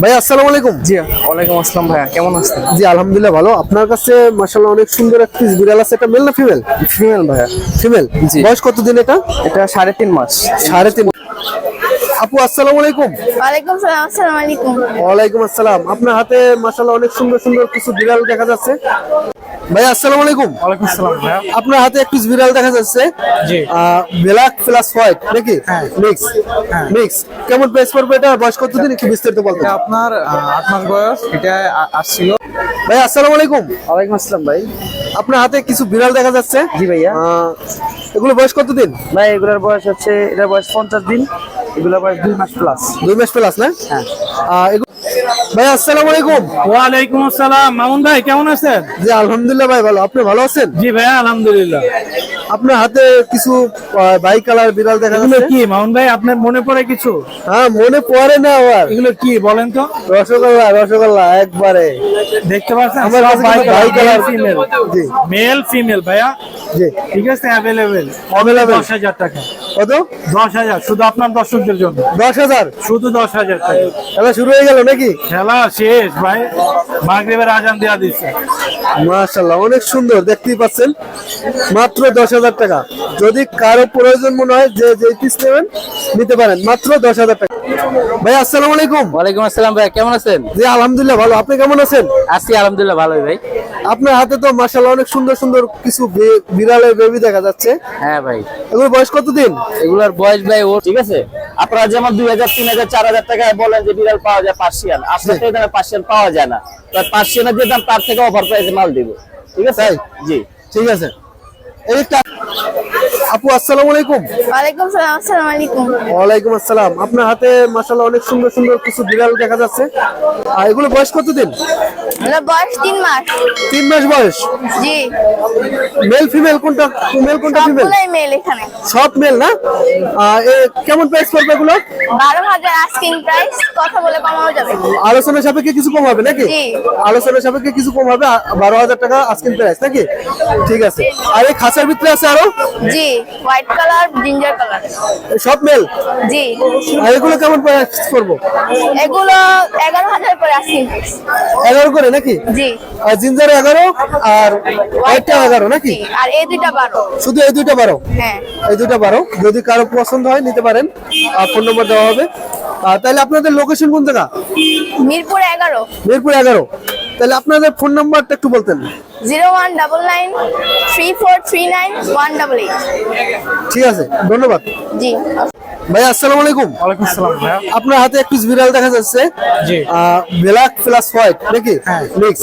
ভাই আসসালামু আলাইকুম। জি ওয়ালাইকুম আসসালাম ভাইয়া কেমন আছেন? জি আলহামদুলিল্লাহ ভালো। আপনার কাছে মাশাআল্লাহ অনেক সুন্দর একটা বিড়াল আছে। এটা মেল না ফিমেল ফিমেল ভাইয়া। ফিমেল জি। বয়স কতদিন এটা? এটা সাড়ে তিন মাস। সাড়ে তিন আপু আসসালামু আলাইকুম। ওয়ালাইকুম সালাম আসসালামু আলাইকুম। ওয়ালাইকুম আসসালাম। আপনার হাতে মাশাআল্লাহ অনেক সুন্দর সুন্দর কিছু বিড়াল দেখা যাচ্ছে। ভাই আসসালামু আলাইকুম। ওয়ালাইকুম আসসালাম ভাইয়া। আপনার হাতে একটু বিড়াল দেখা যাচ্ছে। জি। ব্ল্যাক প্লাস হোয়াইট নাকি? হ্যাঁ। মিক্স মিক্স কেমন প্রাইস পড়বে এটা? বয়স কতদিন? একটু বিস্তারিত বলতে। আপনার আহ, আট মাস বয়স। এটা আসছিল। ভাই আসসালামু আলাইকুম। ওয়ালাইকুম আসসালাম ভাই। আপনার হাতে কিছু বিড়াল দেখা যাচ্ছে? জি ভাইয়া। আহ, এগুলো বয়স কতদিন? ভাই এগুলোর বয়স হচ্ছে এটার বয়স পঞ্চাশ দিন। বয়স দুই মাস প্লাস দুই মাস প্লাস না? হ্যাঁ। ভাই আসসালামু আলাইকুম। ওয়ালাইকুম আসসালাম। মামুন ভাই কেমন আছেন? জি আলহামদুলিল্লাহ ভাই ভালো। আপনি ভালো আছেন? জি ভাইয়া আলহামদুলিল্লাহ। আপনার হাতে কিছু বাই কালার বিড়াল দেখা এগুলো যাচ্ছে? কি? মামুন ভাই আপনার মনে পড়ে কিছু? হ্যাঁ মনে পড়ে না আবার। এগুলো কি বলেন তো। রসগোল্লা রসগোল্লা একবারে। দেখতে পাচ্ছেন আমার ভাই কালার। ফিমেল জি। মেল ফিমেল ভাইয়া। জি। ঠিক আছে অ্যাভেলেবেল? দশ হাজার টাকা। কত? দশ হাজার শুধু আপনার দর্শকদের জন্য। দশ হাজার? শুধু দশ হাজার টাকা। খেলা শুরু হয়ে গেল নাকি? খেলা শেষ ভাই। মাগরিবের আজান দেওয়া দিচ্ছে মাশাল্লাহ অনেক সুন্দর দেখতেই পাচ্ছেন। মাত্র দশ হাজার টাকা। যদি কারও প্রয়োজন মনে হয় যে যে পিস নেবেন নিতে পারেন। মাত্র দশ হাজার টাকা। ভাই আসসালামু আলাইকুম। ওয়ালাইকুম আসসালাম ভাই কেমন আছেন? জি আলহামদুলিল্লাহ ভালো। আপনি কেমন আছেন? আছি আলহামদুলিল্লাহ ভালোই ভাই। আপনার হাতে তো মাশাল্লাহ অনেক সুন্দর সুন্দর কিছু বিড়ালের বেবি দেখা যাচ্ছে। হ্যাঁ ভাই। এগুলো বয়স কতদিন? এগুলোর বয়স ভাই ও ঠিক আছে? আপনারা যেমন দুই হাজার তিন হাজার চার হাজার টাকায় বলেন যে বিড়াল পাওয়া যায় পার্সিয়ান। আপনার তো দামে পার্সিয়ান পাওয়া যায় না। তো পার্সিয়ানের যে দাম তার থেকে অফার প্রাইসে মাল দিব। ঠিক আছে? জি। ঠিক আছে। এই আপু আসসালামু আলাইকুম। ওয়ালাইকুম সালাম আসসালামু আলাইকুম। ওয়ালাইকুম আসসালাম। আপনার হাতে মাশাল্লাহ অনেক সুন্দর সুন্দর কিছু বিড়াল দেখা যাচ্ছে। আর এগুলো বয়স কতদিন? এগুলো বয়স তিন মাস। তিন মাস বয়স? জি। মেল ফিমেল কোনটা? মেল কোনটা ফিমেল সবগুলোই মেল এখানে। সব মেল না? কেমন প্রাইস পড়বে এগুলো বারো হাজার আস্কিং প্রাইস কথা বলে কমানো যাবে। আলোচনা সাপেক্ষে কিছু কম হবে নাকি? জি। আলোচনা সাপেক্ষে কিছু কম হবে আ- বারো হাজার টাকা আজকের প্রাইস নাকি? ঠিক আছে। আর এই খাঁচার ভিতরে আছে আরও? জি। White colour ginger colour. সব মেল? জি। আর এগুলো কেমন প্রাইস করব? এগুলো এগারো হাজার করে আস্কিং এগারো করে নাকি? জি। আর জিঞ্জার এগারো আর হোয়াইটটা এগারো নাকি? আর এই দুইটা বারো। শুধু এই দুইটা বারো? হ্যাঁ। এই দুইটা বারো। যদি কারও পছন্দ হয় নিতে পারেন। আর ফোন নম্বর দেওয়া হবে। তাহলে আপনাদের লোকেশন কোন জায়গা মিরপুর এগারো। মিরপুর এগারো। তাহলে আপনাদের ফোন নাম্বারটা একটু বলতেন। Zero one double nine three four three nine one double eight. ঠিক আছে ধন্যবাদ। জি। ভাই আসসালামু আলাইকুম। ওয়ালাইকুম আসসালাম ভাইয়া। আপনার হাতে একটু বিড়াল দেখা যাচ্ছে। জি। ব্ল্যাক প্লাস হোয়াইট নাকি? হ্যাঁ। মিক্স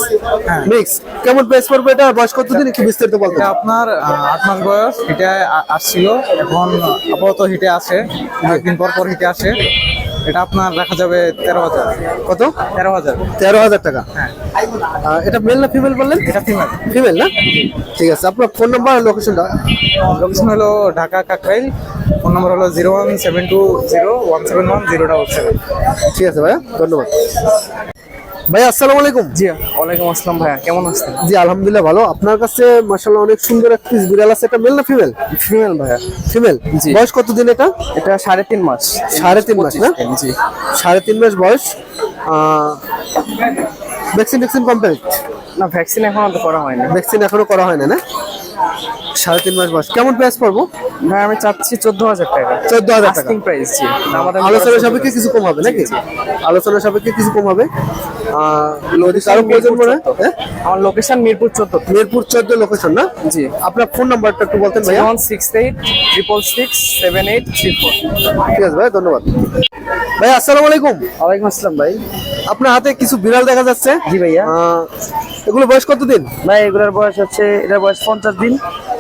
হ্যাঁ। মিক্স কেমন প্রাইস পড়বে এটা? বয়স কতদিন? একটু বিস্তারিত বলতেন এটা আপনার আহ, আট মাস বয়স এটা আসছিল। এখন আপাতত হিটে আসে একদিন পর পর হিটে আসে। এটা আপনার রাখা যাবে তেরো হাজার। কত? তেরো হাজার। তেরো হাজার টাকা। হ্যাঁ। এটা মেল না ফিমেল বললেন? এটা ফিমেল ফিমেল না? ঠিক আছে আপনার ফোন নাম্বার আর লোকেশনটা লোকেশন হলো ঢাকা কাকরাইল ফোন নম্বর হলো zero one seven two zero one seven one zero double seven ঠিক আছে ভাইয়া ধন্যবাদ। ভাই আসসালামু আলাইকুম। জি ওয়ালাইকুম আসসালাম ভাইয়া কেমন আছেন? জি আলহামদুলিল্লাহ ভালো। আপনার কাছে মাশাআল্লাহ অনেক সুন্দর একটা বিড়াল আছে। এটা মেল না ফিমেল ফিমেল ভাইয়া। ফিমেল জি। বয়স কতদিন এটা? এটা সাড়ে তিন মাস। সাড়ে তিন মাস না? জি। সাড়ে তিন মাস বয়স। ভ্যাকসিন ভ্যাকসিন কমপ্লিট না ভ্যাকসিন এখনও করা হয়নি। ভ্যাকসিন এখনও করা হয় না না? সাড়ে তিন মাস বয়স। কেমন প্রাইস পড়ব? ভাই আমি চাচ্ছি চোদ্দ হাজার টাকা। চোদ্দ হাজার টাকা। প্রাইস জি। আমাদের আলোচনা সাপেক্ষে কিছু কম হবে নাকি? আলোচনা সাপেক্ষে কিছু কম হবে? কারও প্রয়োজন পড়ে? আমার লোকেশন মিরপুর চোদ্দ। মিরপুর চোদ্দ লোকেশন না? জি। আপনার ফোন নাম্বারটা একটু বলতেন ভাইয়া। One six eight triple six seven eight three four ঠিক আছে ভাই ধন্যবাদ। ভাই আসসালামু আলাইকুম। ওয়ালাইকুম আসসালাম ভাই। আপনার হাতে কিছু বিড়াল দেখা যাচ্ছে? জি ভাইয়া। এগুলো বয়স কতদিন? ভাই এগুলোর বয়স হচ্ছে এটার বয়স পঞ্চাশ দিন।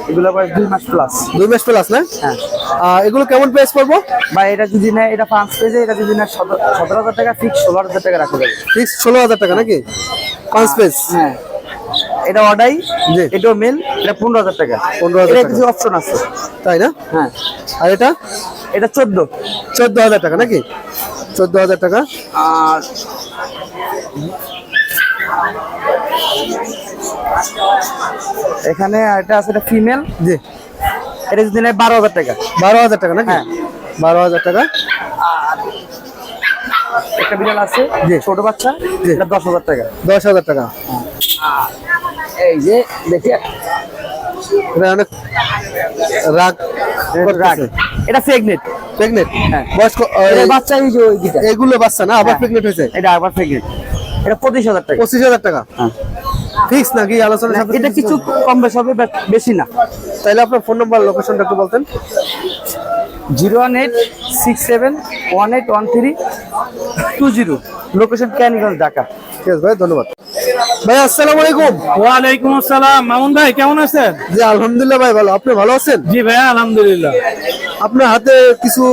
এগুলোর বয়স দুই মাস প্লাস দুই মাস প্লাস না? হ্যাঁ। এগুলো কেমন প্রাইস পড়ব? ভাই এটা যদি নেয় এটা পাঁচ পেজে এটা যদি নেয় সতেরো হাজার টাকা ফিক্স ষোলো হাজার টাকা রাখা যাবে। ফিক্স ষোলো হাজার টাকা নাকি? পাঁচ পেজ হ্যাঁ। এটা অর্ডাই জি। এটাও মেল এটা পনেরো হাজার টাকা। 15,000 এটা টাকা। কিছু অপশন আছে। তাই না? হ্যাঁ। আর এটা? এটা চোদ্দ। চোদ্দ হাজার টাকা নাকি? চোদ্দ হাজার টাকা। আর এখানে এটা আছে এটা ফিমেল জি। এটা যদি নেয় বারো হাজার টাকা। বারো হাজার টাকা নাকি? হ্যাঁ। বারো হাজার টাকা। একটা বিড়াল আছে জি। ছোট বাচ্চা জি। এটা দশ হাজার টাকা। দশ হাজার টাকা। এই যে দেখি। এটা অনেক রাগ রাগ। এটা প্রেগনেন্ট প্রেগনেন্ট হ্যাঁ। বয়স ক- এটা এই- বাচ্চা এই যে এগুলো বাচ্চা না আবার হ্যাঁ। প্রেগনেন্ট হয়েছে? এটা আবার প্রেগনেন্ট এটা পঁচিশ হাজার টাকা। পঁচিশ হাজার টাকা। হ্যাঁ। ফিক্স নাকি আলোচনা সাথে এটা কিছু কম বেশ হবে বেশি না। তাইলে আপনার ফোন নাম্বার লোকেশনটা একটু বলতেন। Zero one eight six seven one eight one three two zero. Location Kaniganj Dhaka ঠিক আছে ভাই ধন্যবাদ। ভাই আসসালামু আলাইকুম। ওয়ালাইকুম আসসালাম। মামুন ভাই কেমন আছেন? জি আলহামদুলিল্লাহ ভাই ভালো। আপনি ভালো আছেন? জি ভাই আলহামদুলিল্লাহ। আপনার হাতে কিছু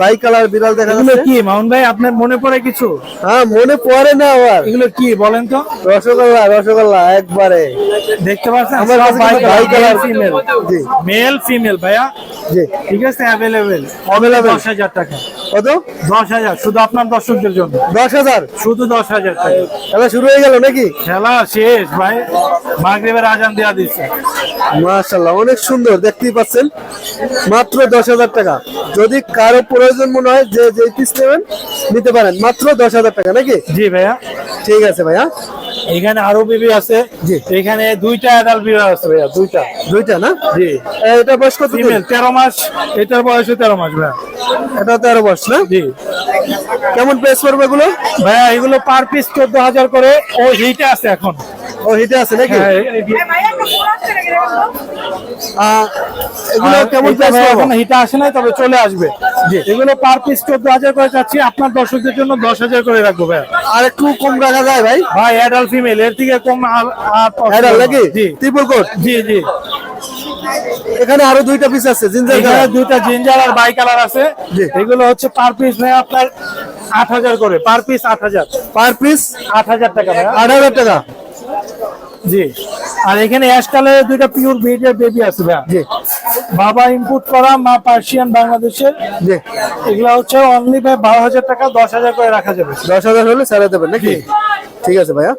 বাই কালার বিড়াল দেখা যাচ্ছে। কি? মামুন ভাই আপনার মনে পড়ে কিছু? হ্যাঁ মনে পড়ে না আবার। এগুলো কি বলেন তো? রসগোল্লা রসগোল্লা একবারে। দেখতে পাচ্ছেন? আমার ভাই কালার। ফিমেল জি। মেল ফিমেল ভাইয়া? জি। ঠিক আছে Available। দশ হাজার টাকা। কত? দশ হাজার। শুধু আপনার দর্শকদের জন্য। দশ হাজার? শুধু দশ হাজার টাকা। খেলা শুরু হয়ে গেল নাকি? খেলা শেষ ভাই। মাগরিবের আজান দেওয়া দিচ্ছে। মাশাল্লাহ অনেক সুন্দর দেখতেই পাচ্ছেন। মাত্র দশ হাজার টাকা। যদি কারও প্রয়োজন মনে হয় যে যে পিস নেবেন নিতে পারেন। মাত্র দশ হাজার টাকা নাকি? জি ভাইয়া। ঠিক আছে ভাইয়া। এখানে আরও বিবি আছে। জি। এখানে দুইটা অ্যাডাল্ট বিড়াল আছে ভাইয়া দুইটা। দুইটা না? জি। এটা বয়স কত ফিমেল তেরো মাস। এটার বয়স তেরো মাস ভাইয়া। এটা তেরো বয়স না? জি। কেমন প্রেস করবে এগুলো? ভাইয়া এগুলো পার পিস চোদ্দ হাজার করে। ও হিটে আছে এখন। ও হিটে আছে নাকি? হ্যাঁ, এগুলো কেমন এখন হিটে আসে নাই তবে চলে আসবে। এগুলো পার পিস চোদ্দ হাজার করে চাচ্ছি আপনার দর্শকদের জন্য দশ হাজার করে রাখব ভাইয়া আর একটু কম রাখা যায় ভাই? ভাই অ্যাডাল্ট ফিমেল এর থেকে কম আর। নাকি? জি। ত্রিপুল কোট জি জি। এখানে আরও দুইটা পিস আছে জিঞ্জার এখানে দুইটা জিঞ্জার আর বাই কালার আছে। জি। এগুলো হচ্ছে পার পিস ভাই আপনার আট হাজার করে। পার পিস আট হাজার। পার পিস আট হাজার টাকা আট হাজার টাকা। জি। আর এখানে অ্যাশ কালারের দুইটা পিওর ব্রিডের বেবি আছে ভাইয়া জি। বাবা ইম্পোর্ট করা মা পার্সিয়ান বাংলাদেশের। জি। এগুলো হচ্ছে অনলি ভাই বারো হাজার টাকা দশ হাজার করে রাখা যাবে। দশ হাজার হলে ছেড়ে দেবেন নাকি? ঠিক আছে ভাইয়া।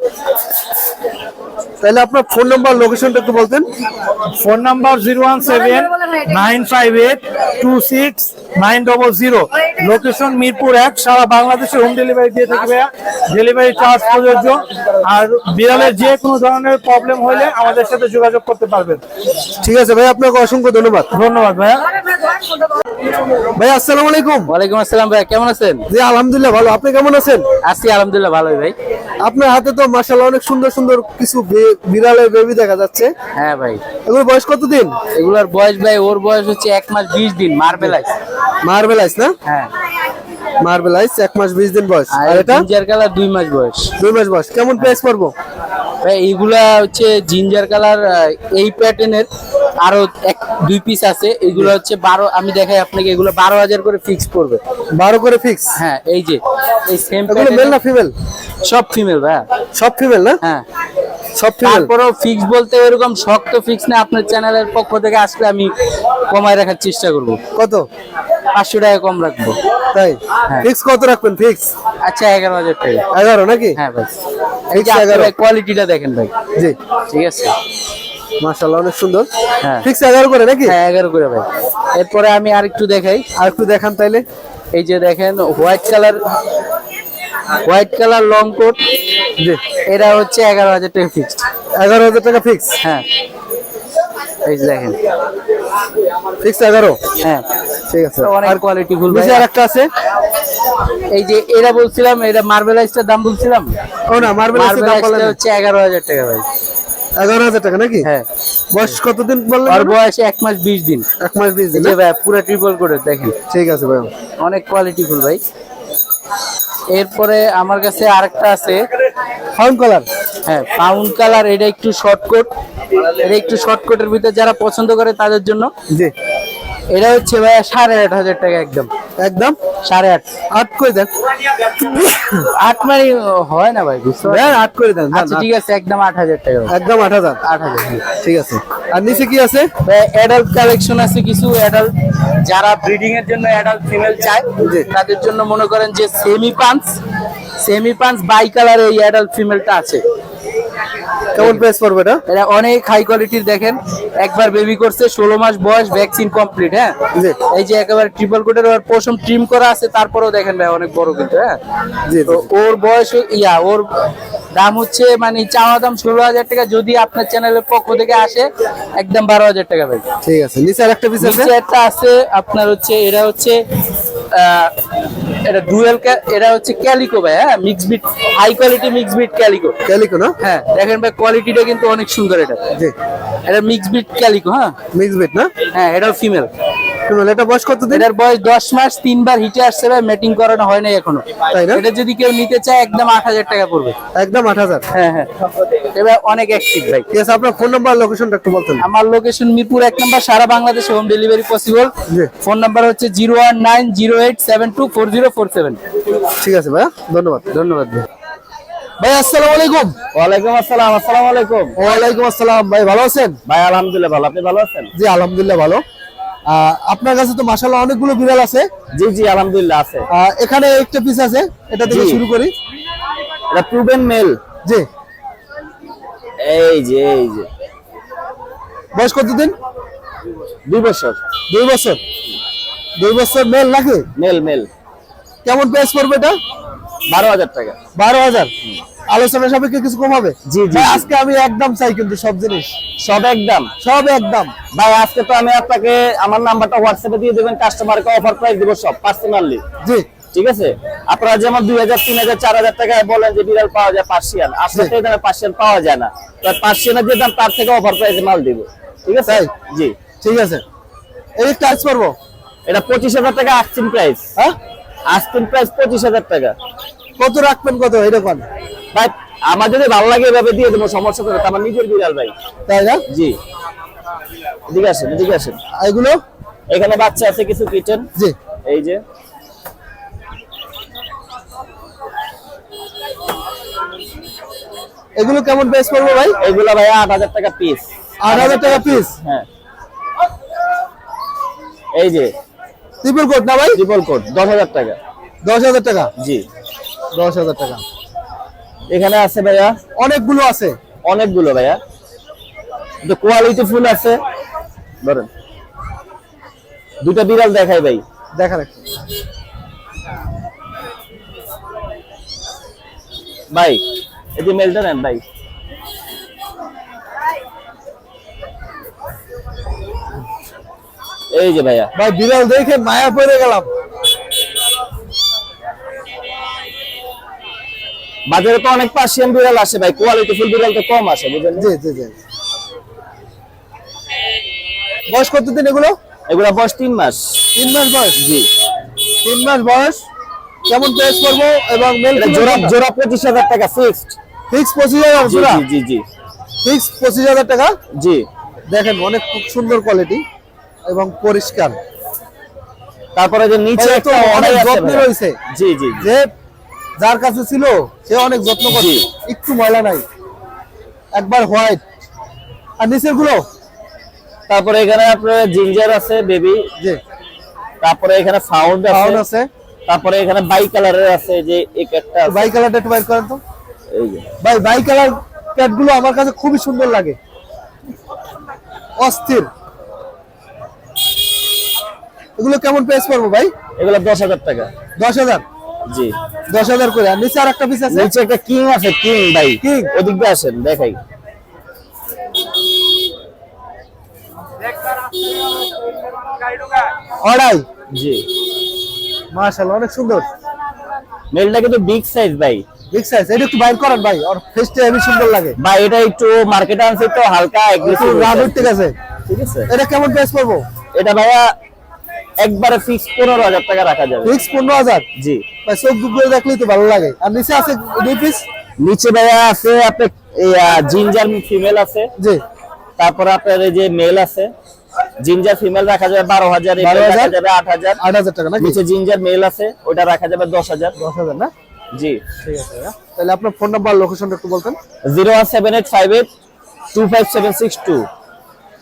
তাহলে আপনার ফোন নাম্বার লোকেশনটা একটু বলতেন। Phone number zero one seven nine five eight two six nine double zero location Mirpur এক সারা বাংলাদেশে হোম ডেলিভারি দিয়ে থাকি ভাইয়া। ডেলিভারি চার্জ প্রযোজ্য। আর বিড়ালের যে কোনো ধরনের প্রবলেম হলে আমাদের সাথে যোগাযোগ করতে পারবেন। ঠিক আছে ভাই আপনাকে অসংখ্য ধন্যবাদ। ধন্যবাদ ভাইয়া। ভাই আসসালামু আলাইকুম। ওয়ালাইকুম আসসালাম ভাই কেমন আছেন? জি আলহামদুলিল্লাহ ভালো। আপনি কেমন আছেন? আছি আলহামদুলিল্লাহ ভালোই ভাই। আপনার হাতে তো মাশাআল্লাহ অনেক সুন্দর সুন্দর কিছু বিড়ালের বেবি দেখা যাচ্ছে। হ্যাঁ ভাই। এগুলো বয়স কতদিন? এগুলোর বয়স ভাই ওর বয়স হচ্ছে এক মাস বিশ দিন মার্বেলাইজ মার্বেলাইস না? হ্যাঁ। মার্বেলাইস এক মাস বিশ দিন বয়স। আর এটা? জিঞ্জার কালার দুই মাস বয়স। দুই মাস বয়স। কেমন প্রাইস পড়ব? ভাই এইগুলা হচ্ছে জিঞ্জার কালার এই প্যাটার্নের আরও এক দুই পিস আছে। এগুলো হচ্ছে বারো আমি দেখাই আপনাকে এগুলো বারো হাজার করে ফিক্স করবে বারো করে ফিক্স হ্যাঁ এই যে এই সেম মেল না ফিমেল সব ফিমেল ভাই সব ফিমেল না? হ্যাঁ। সব ফিমেল তারপরেও ফিক্স বলতে এরকম শক্ত ফিক্স না। আপনার চ্যানেলের পক্ষ থেকে আসলে আমি কমায় রাখার চেষ্টা করব। কত? পাঁচশো টাকা কম রাখব। তাই? হ্যাঁ। ফিক্স কত রাখবেন? ফিক্স আচ্ছা এগারো হাজার টাকা। এগারো নাকি? হ্যাঁ ভাই। এই যে এগারো। কোয়ালিটিটা দেখেন ভাই। জি। ঠিক আছে? মাশাআল্লাহ অনেক সুন্দর। হ্যাঁ। ফিক্স এগারো করে নাকি? হ্যাঁ এগারো করে ভাই। এরপরে আমি আর একটু দেখাই। আর একটু দেখান তাইলে। এই যে দেখেন white colour white colour long coat জি। এটা হচ্ছে এগারো হাজার টাকা ফিক্সড এগারো হাজার টাকা ফিক্স হ্যাঁ। এই যে দেখেন। ফিক্স এগারো? হ্যাঁ। ঠিক আছে। অনেক আর কোয়ালিটি ফুল নিচে আর একটা আছে? এই যে এরা বলছিলাম এটা মার্বেলাইজটার দাম বলছিলাম? ও না হচ্ছে টাকা ভাই। এগারো হাজার টাকা নাকি? হ্যাঁ। বয়স কতদিন বললেন? আর? বয়স এক মাস বিশ দিন। এক মাস বিশ দিন ভাই পুরো ট্রিপল করে দেখেন। ঠিক আছে ভাই। অনেক কোয়ালিটি ফুল ভাই। এরপরে আমার কাছে আরেকটা আছে। ফাউন্ড কালার হ্যাঁ কালার এটা একটু শর্টকট এটা একটু শর্টকটের ভিতরে যারা পছন্দ করে তাদের জন্য। জি। এটা হচ্ছে ভাই সাড়ে আট হাজার টাকা একদম। একদম? সাড়ে আট। আট করে দেন। আট মানে হয় না ভাই বুঝতে? হ্যাঁ আট করে দেন আচ্ছা ঠিক আছে একদম আট হাজার টাকা একদম আট হাজার। আট হাজার ঠিক আছে। আর নিচে কি আছে? অ্যাডাল্ট কালেকশন আছে কিছু অ্যাডাল্ট যারা ব্রিডিং এর জন্য অ্যাডাল্ট ফিমেল চায়। তাদের জন্য মনে করেন যে semi punch semi punch bi colour এই অ্যাডাল্ট ফিমেলটা আছে। কেমন প্রাইস পড়বে এটা? এটা অনেক হাই কোয়ালিটির দেখেন। একবার বেবি করছে ষোলো মাস বয়স ভ্যাকসিন কমপ্লিট হ্যাঁ? এই যে একেবারে ট্রিপল কোটের ওর পশম ট্রিম করা আছে তারপরেও দেখেন ভাই অনেক বড় কিন্তু হ্যাঁ। তো ওর বয়স ইয়া ওর দাম হচ্ছে মানে চাওয়া দাম ষোলো হাজার টাকা যদি আপনার চ্যানেলের পক্ষ থেকে আসে একদম বারো হাজার টাকা ভাই। ঠিক আছে নিচে একটা পিস আছে? একটা আছে আপনার হচ্ছে এটা হচ্ছে আহ, এটা ডুয়েল এটা হচ্ছে ক্যালিকো ভাই হ্যাঁ? Mix bit high quality mix bit calico. Calico না? হ্যাঁ দেখেন ভাই কোয়ালিটিটা কিন্তু অনেক সুন্দর এটা। জি। এটা মিক্স বিট ক্যালিকো হ্যাঁ? মিক্স বিট না? হ্যাঁ এটাও ফিমেল এটা বয়স কত দিন এটার বয়স দশ মাস তিনবার হিটে আসছে ভাই ম্যাটিং করানো হয় নাই এখনও। তাই না? এটা যদি কেউ নিতে চায় একদম আট হাজার টাকা পড়বে। একদম আট হাজার? হ্যাঁ হ্যাঁ। এবার অনেক অ্যাক্টিভ ভাই। ঠিক আছে আপনার ফোন নাম্বার লোকেশনটা একটু বলতেন। আমার লোকেশন মিরপুর এক নাম্বার সারা বাংলাদেশে home delivery possible phone number হচ্ছে zero one nine zero eight seven two four zero four seven. ঠিক আছে ভাইয়া ধন্যবাদ। ধন্যবাদ ভাই। ভাই আসসালামু আলাইকুম। ওয়ালাইকুম আসসালাম আসসালামু আলাইকুম। ওয়ালাইকুম আসসালাম ভাই ভালো আছেন? ভাই আলহামদুলিল্লাহ ভালো। আপনি ভালো আছেন? জি আলহামদুলিল্লাহ ভালো। আপনার কাছে তো মাশাআল্লাহ অনেকগুলো বিড়াল আছে। জি জি আলহামদুলিল্লাহ আছে। এখানে একটা পিস আছে এটা থেকে শুরু করি। এটা প্রুভেন মেল জি। এই যে এই যে। বয়স কতদিন? দুই বছর। দুই বছর। দুই বছর মেল নাকি? মেল মেল কেমন প্রাইস পড়বে এটা? বারো হাজার টাকা। বারো হাজার। আলোচনা সাপেক্ষে কিছু কম হবে? জি, জি, আজকে আমি একদম চাই কিন্তু সব জিনিস। সব একদম? সব একদম। ভাই আজকে তো আমি আপনাকে আমার নাম্বারটা হোয়াটসঅ্যাপে দিয়ে দেবেন কাস্টমারকে অফার প্রাইস দিব সব পার্সোনালি জি। ঠিক আছে? আপনারা যেমন দুই হাজার তিন হাজার চার হাজার টাকায় বলেন যে বিড়াল পাওয়া যায় পার্সিয়ান আসলে। তো দামে পার্সিয়ান পাওয়া যায় না। তো পার্সিয়ানের যে দাম তার থেকে অফার প্রাইসে মাল দিব। ঠিক আছে? জি। ঠিক আছে। এই টাচ করব? এটা পঁচিশ হাজার টাকা আস্কিন প্রাইস হ্যাঁ? আস্কিন প্রাইস পঁচিশ হাজার টাকা। কত রাখবেন কত? এরকম ভাই আমার যদি ভালো লাগে এভাবে দিয়ে দেবো সমস্যা করে আমার নিজের বিড়াল ভাই। তাই না? জি। এদিকে আসেন এদিকে আসেন। এগুলো? এখানে বাচ্চা আছে কিছু কিচেন জি। এই যে। এগুলো কেমন প্রাইস পড়বে ভাই? এগুলা ভাই আট হাজার টাকা পিস আট হাজার টাকা পিস হ্যাঁ। এই যে। ট্রিপল কোট না ভাই? ট্রিপল কোড দশ হাজার টাকা। দশ হাজার টাকা? জি। দশ হাজার টাকা। এখানে আছে ভাইয়া? অনেকগুলো আছে। অনেকগুলো ভাইয়া। তো কোয়ালিটি ফুল আছে। ধরেন। দুটা বিড়াল দেখাই ভাই। দেখার একটু ভাই এই যে মেলটা নেন ভাই। এই যে ভাইয়া। ভাই বিড়াল দেখে মায়া পড়ে গেলাম। বাজারে তো অনেক পার্সিয়ান বিড়াল আসে ভাই কোয়ালিটি ফুল বিড়াল তো কম আসে বুঝলেন জি জি জি। বয়স কতদিন এগুলো? এগুলা বয়স তিন মাস। তিন মাস বয়স? জি। তিন মাস বয়স। কেমন প্রাইস করব এবং মেল জোড়া জোড়া পঁচিশ হাজার টাকা ফিক্সড ফিক্স পঁচিশ হাজার জোড়া? জি জি জি। ফিক্স পঁচিশ হাজার টাকা? জি। দেখেন অনেক খুব সুন্দর কোয়ালিটি এবং পরিষ্কার। তারপরে যে নিচে একটা অনেক যত্নে রয়েছে। জি জি। যে যার কাছে ছিল সে অনেক যত্ন করছে। একটু ময়লা নাই। একবার হোয়াইট। আর নিচেরগুলো? তারপরে এখানে আপনার জিঞ্জার আছে বেবি। জি। তারপরে এখানে ফাউন্ড পাউন আছে আছে। তারপরে এখানে বাই কালারের আছে যে এক একটা বাই কালারটা একটু বাইর করেন তো। এই যে। ভাই বাই কালার প্যাডগুলো আমার কাছে খুবই সুন্দর লাগে। অস্থির। এগুলো কেমন প্রাইস পড়ব ভাই? এগুলো দশ হাজার টাকা। দশ হাজার? জি। দশ হাজার করে। আর নিচে পিস আছে? নিচে একটা কিং আছে কিং ভাই। King? ওদিক দিয়ে আসেন দেখাই। অড়াই? জি। মাশাআল্লাহ অনেক সুন্দর। মেলটা কিন্তু বিগ সাইজ ভাই। বিগ সাইজ এটা একটু বাইর করেন ভাই আর ফেসটা হেভি সুন্দর লাগে। ভাই এটা একটু মার্কেটে আনছে তো হালকা একটু aggressive ঠিক আছে। ঠিক আছে। এটা কেমন প্রাইস পড়ব? এটা ভাইয়া একবারে ফিক্স পনেরো হাজার টাকা রাখা যাবে। ফিক্স পনেরো হাজার? জি। ভাই চোখ দুপুরে দেখলেই তো ভালো লাগে। আর নিচে আছে দুই পিস নিচে ভাইয়া আছে আপনার জিঞ্জার ফিমেল আছে। জি। তারপরে আপনার এই যে মেল আছে। জিঞ্জার ফিমেল রাখা যাবে বারো হাজার রাখা যাবে আট হাজার। আট হাজার টাকা নিচে জিঞ্জার মেল আছে ওটা রাখা যাবে দশ হাজার। দশ হাজার না? জি। ঠিক আছে তাহলে আপনার ফোন নাম্বার লোকেশনটা একটু বলতেন। Zero one seven eight five eight two five seven six two.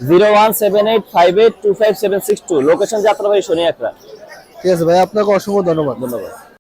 Zero one seven eight five eight two five seven six two. Location Jatrabari শনি একরা ঠিক আছে ভাই আপনাকে অসংখ্য ধন্যবাদ। ধন্যবাদ।